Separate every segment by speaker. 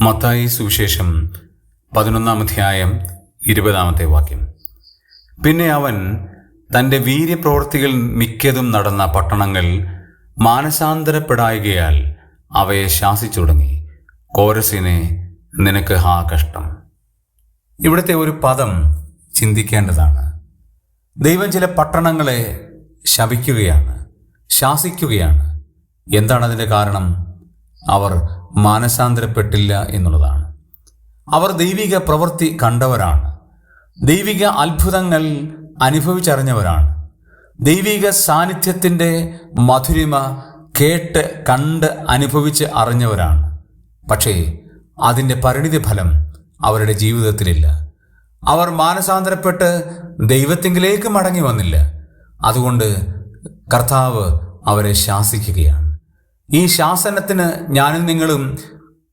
Speaker 1: മത്തായി സുവിശേഷം പതിനൊന്നാം അധ്യായം ഇരുപതാമത്തെ വാക്യം. പിന്നെ അവൻ തന്റെ വീര്യപ്രവൃത്തികൾ മിക്കതും നടന്ന പട്ടണങ്ങൾ മാനസാന്തരപ്പെടായികയാൽ അവയെ ശാസിച്ചു തുടങ്ങി. കോരസിനെ നിനക്ക് ഹാ കഷ്ടം. ഇവിടുത്തെ ഒരു പദം ചിന്തിക്കേണ്ടതാണ്. ദൈവം ചില പട്ടണങ്ങളെ ശപിക്കുകയാണ് ശാസിക്കുകയാണ്. എന്താണ് അതിന്റെ കാരണം? അവർ മാനസാന്തരപ്പെട്ടില്ല എന്നുള്ളതാണ്. അവർ ദൈവിക പ്രവൃത്തി കണ്ടവരാണ്. ദൈവിക അത്ഭുതങ്ങൾ അനുഭവിച്ചറിഞ്ഞവരാണ്. ദൈവിക സാന്നിധ്യത്തിന്റെ മധുരിമ കേട്ട് കണ്ട് അനുഭവിച്ച് അറിഞ്ഞവരാണ്. പക്ഷേ അതിന്റെ പരിണിതി ഫലം അവരുടെ ജീവിതത്തിലില്ല. അവർ മാനസാന്തരപ്പെട്ട് ദൈവത്തിങ്കിലേക്ക് മടങ്ങി വന്നില്ല. അതുകൊണ്ട് കർത്താവ് അവരെ ശാസിക്കുകയാണ്. ഈ ശാസനത്തിന് ഞാനും നിങ്ങളും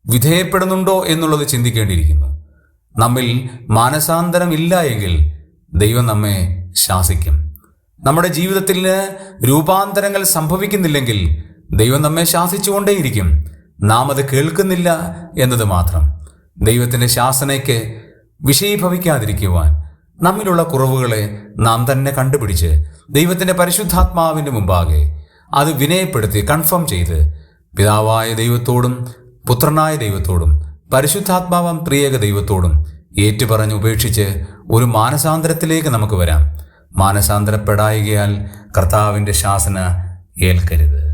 Speaker 1: വിധേയപ്പെടുന്നുണ്ടോ എന്നുള്ളത് ചിന്തിക്കേണ്ടിയിരിക്കുന്നു. നമ്മിൽ മാനസാന്തരം ഇല്ല എങ്കിൽ ദൈവം നമ്മെ ശാസിക്കും. നമ്മുടെ ജീവിതത്തിൽ രൂപാന്തരങ്ങൾ സംഭവിക്കുന്നില്ലെങ്കിൽ ദൈവം നമ്മെ ശാസിച്ചുകൊണ്ടേയിരിക്കും. നാം അത് കേൾക്കുന്നില്ല എന്നത് മാത്രം. ദൈവത്തിന്റെ ശാസനയ്ക്ക് വിഷയീഭവിക്കാതിരിക്കുവാൻ നമ്മിലുള്ള കുറവുകളെ നാം തന്നെ കണ്ടുപിടിച്ച് ദൈവത്തിന്റെ പരിശുദ്ധാത്മാവിന്റെ മുമ്പാകെ അത് വിനയപ്പെടുത്തി കൺഫേം ചെയ്ത്. പിതാവായ ദൈവത്തോടും പുത്രനായ ദൈവത്തോടും പരിശുദ്ധാത്മാവം പ്രിയക ദൈവത്തോടും ഏറ്റുപറഞ്ഞ് ഉപേക്ഷിച്ച് ഒരു മാനസാന്തരത്തിലേക്ക് നമുക്ക് വരാം. മാനസാന്തരപ്പെടായികയാൽ കർത്താവിന്റെ ശാസന ഏൽക്കരുത്.